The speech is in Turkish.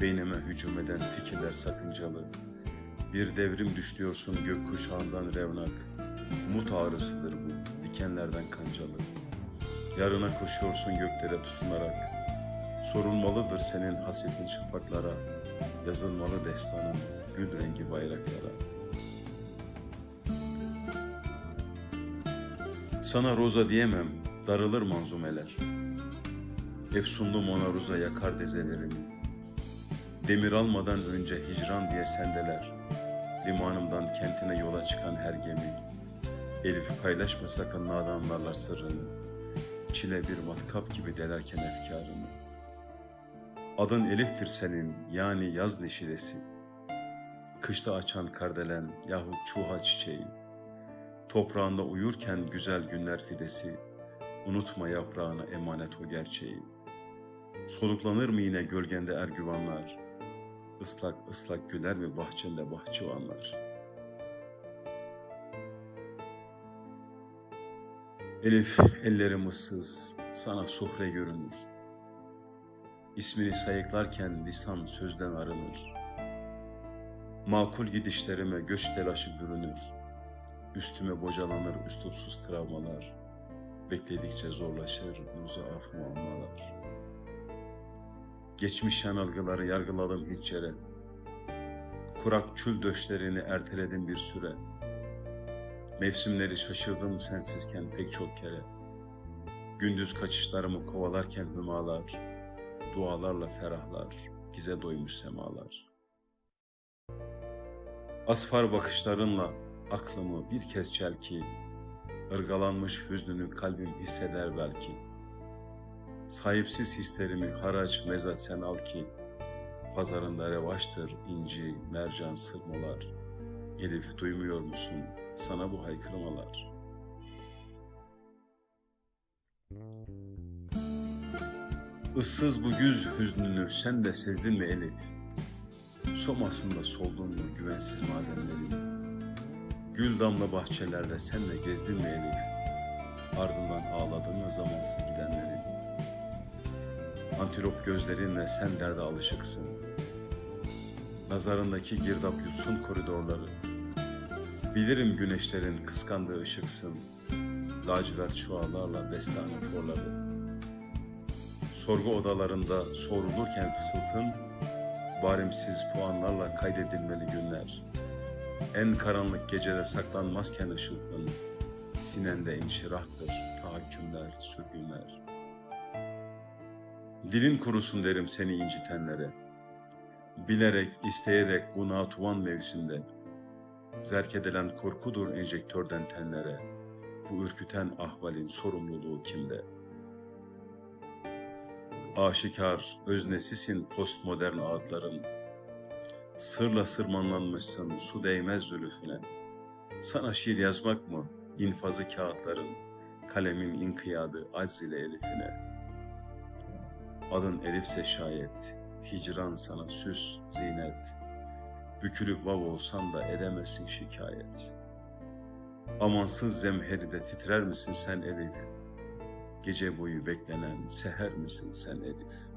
Beynime hücum eden fikirler sakıncalı. Bir devrim düşlüyorsun gökkuşağından revnak. Umut ağrısıdır bu, dikenlerden kancalı. Yarına koşuyorsun göklere tutunarak. Sorulmalıdır senin hasretin şafaklara. Yazılmalı destanın gül rengi bayraklara. Sana roza diyemem, darılır manzumeler. Efsunlu monaruza yakar dezelerimi. Demir almadan önce hicran diye sendeler. Limanımdan kentine yola çıkan her gemi. Elif paylaşma sakın nadanlarla sırrını. Çile bir matkap gibi delerken efkarını. Adın Elif'tir senin yani yaz neşiresi. Kışta açan kardelen yahut çuha çiçeği. Toprağında uyurken güzel günler fidesi. Unutma yaprağına emanet o gerçeği. Soluklanır mı yine gölgende ergüvanlar? Islak ıslak güler mi bahçende bahçıvanlar? Elif ellerim ıssız, sana sofre görünür. İsmini sayıklarken lisan sözden arınır. Makul gidişlerime göç telaşı bürünür. Üstüme bocalanır üslupsuz travmalar. Bekledikçe zorlaşır muzaaf muammalar. Geçmiş yanılgıları yargıladım hiç yere. Kurak çül döşlerini erteledim bir süre. Mevsimleri şaşırdım sensizken pek çok kere. Gündüz kaçışlarımı kovalarken hümalar, dualarla ferahlar, gize doymuş semalar. Asfar bakışlarınla aklımı bir kez çelki, ırgalanmış hüznünü kalbim hisseder belki. Sahipsiz hislerimi haraç mezat sen al ki, pazarında revaçtır inci, mercan, sırmalar. Elif duymuyor musun sana bu haykırmalar? Issız bu güz hüznünü sen de sezdin mi Elif? Somasında soldun mu güvensiz madenlerin? Gül damla bahçelerde sen de gezdin mi Elif? Ardından ağladın mı zamansız gidenlerin? Antilop gözlerinle sen derde alışıksın. Nazarındaki girdap yutsun koridorları. Bilirim güneşlerin kıskandığı ışıksın. Lacivert şualarla destanın forları. Sorgu odalarında sorulurken fısıltın, barimsiz puanlarla kaydedilmeli günler. En karanlık gecede saklanmazken ışıltın, sinende inşirahtır tahakkümler, sürgünler. Dilin kurusun derim seni incitenlere. Bilerek, isteyerek bu natuvan mevsimde. Zerk edilen korkudur enjektörden tenlere. Bu ürküten ahvalin sorumluluğu kimde? Aşikar, öznesisin postmodern ağıtların. Sırla sırmanlanmışsın su değmez zülüfüne. Sana şiir yazmak mı infazı kağıtların, kalemin inkiyadı acz ile elifine. Adın Elifse şayet, hicran sana süs, zinet. Bükülüp vav olsan da edemezsin şikayet. Amansız zemheride titrer misin sen Elif? Gece boyu beklenen seher misin sen Elif?